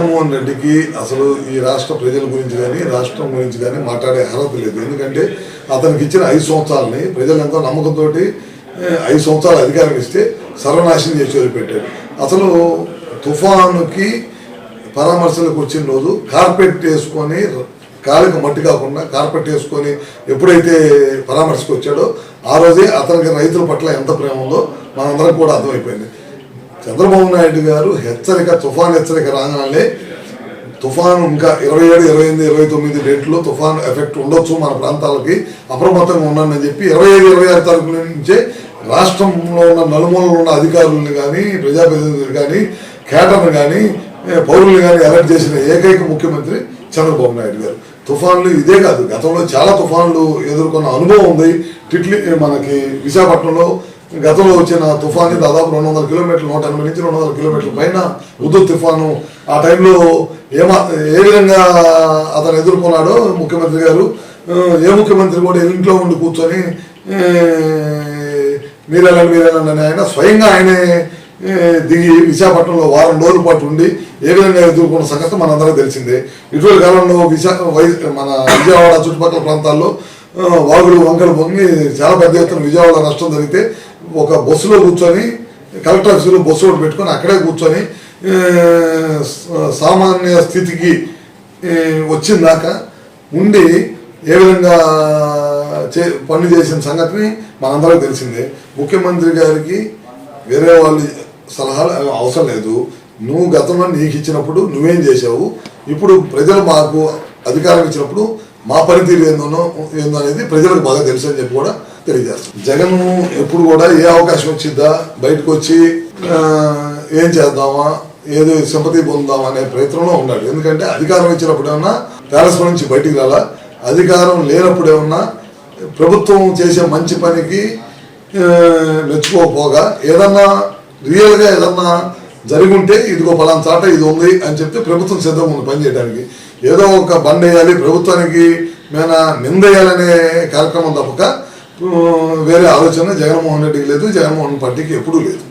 జగన్మోహన్ రెడ్డికి అసలు ఈ రాష్ట్ర ప్రజల గురించి కానీ రాష్ట్రం గురించి కానీ మాట్లాడే అర్హత లేదు. ఎందుకంటే అతనికి ఇచ్చిన ఐదు సంవత్సరాలని ప్రజలు ఎంతో నమ్మకంతో ఐదు సంవత్సరాలు అధికారం ఇస్తే సర్వనాశనం చేసి వదిలిపెట్టాడు అసలు తుఫానుకి పరామర్శలకు వచ్చిన రోజు కార్పెట్ వేసుకొని కాలికి మట్టి కాకుండా కార్పెట్ వేసుకొని ఎప్పుడైతే పరామర్శకు వచ్చాడో ఆ రోజే అతనికి రైతుల పట్ల ఎంత ప్రేమ ఉందో మనందరం కూడా అర్థమైపోయింది. చంద్రబాబు నాయుడు గారు హెచ్చరిక తుఫాన్ హెచ్చరిక రాగానే తుఫాను ఇంకా ఇరవై ఏడు ఇరవై ఎనిమిది ఇరవై తొమ్మిది డేట్లో తుఫాన్ ఎఫెక్ట్ ఉండొచ్చు మన ప్రాంతాలకి అప్రమత్తంగా ఉన్నానని చెప్పి ఇరవై ఐదు ఇరవై ఆరు తారీఖుల నుంచే రాష్ట్రంలో ఉన్న నలుమూలలో ఉన్న అధికారులను కానీ ప్రజాప్రతినిధులు కానీ కేటర్ను కానీ పౌరులు కానీ అలర్ట్ చేసిన ఏకైక ముఖ్యమంత్రి చంద్రబాబు నాయుడు గారు. తుఫాన్లు ఇదే కాదు గతంలో చాలా తుఫాన్లు ఎదుర్కొన్న అనుభవం ఉంది. టిట్లీ మనకి విశాఖపట్నంలో గతంలో వచ్చిన తుఫాన్ దాదాపు రెండు వందల కిలోమీటర్లు నూట ఎనభై నుంచి రెండు వందల కిలోమీటర్ల పైన ఉద్దు తుఫాను. ఆ టైంలో ఏమా ఏ విధంగా అతను ఎదుర్కొన్నాడో ముఖ్యమంత్రి గారు ఏ ముఖ్యమంత్రి కూడా ఇంట్లో ఉండి కూర్చొని మీరెళ్ళండి మీరెళ్ళండి అని ఆయన స్వయంగా ఆయనే దిగి విశాఖపట్నంలో వారం రోజుల పాటు ఉండి ఏ విధంగా ఎదుర్కొన్న సంగతి మనందరికీ తెలిసిందే. ఇటీవల కాలంలో విశాఖ మన విజయవాడ చుట్టుపక్కల ప్రాంతాల్లో వాగులు వంకలు పొంగి చాలా పెద్ద ఎత్తున విజయవాడ నష్టం జరిగితే ఒక బస్సులో కూర్చొని కలెక్టర్ ఆఫీసులో బస్సు ఒకటి పెట్టుకొని అక్కడే కూర్చొని సామాన్య స్థితికి వచ్చిందాక ఉండి ఏ విధంగా చే పనులు చేసిన సంగతిని మనందరం తెలిసిందే. ముఖ్యమంత్రి గారికి వేరే వాళ్ళు సలహాలు అవసరం లేదు. నువ్వు గతంలో నీకు ఇచ్చినప్పుడు నువ్వేం చేసావు ఇప్పుడు ప్రజలు మాకు అధికారం ఇచ్చినప్పుడు మా పనితీరు ఏందో ఏందో అనేది ప్రజలకు బాగా తెలుసు అని చెప్పి కూడా తెలియజేస్తాం. జగన్ ఎప్పుడు కూడా ఏ అవకాశం వచ్చిద్దా బయటకు వచ్చి ఏం చేద్దామా ఏదో సింపతి పొందామా అనే ప్రయత్నంలో ఉన్నాడు. ఎందుకంటే అధికారం ఇచ్చినప్పుడేమన్నా ప్యాలెస్ నుంచి బయటికి రాలా? అధికారం లేనప్పుడేమన్నా ప్రభుత్వం చేసే మంచి పనికి మెచ్చుకోకపోగా ఏదన్నా రియల్గా ఏదన్నా జరిగి ఉంటే ఇదిగో పలానా చాట ఇది ఉంది అని చెప్తే ప్రభుత్వం సిద్ధంగా ఉంది పని చేయడానికి ఏదో ఒక బండ్ వేయాలి ప్రభుత్వానికి మీద నిందేయాలనే కార్యక్రమం తప్పక వేరే ఆలోచన జగన్మోహన్ రెడ్డికి లేదు జగన్మోహన్ పార్టీకి ఎప్పుడూ లేదు.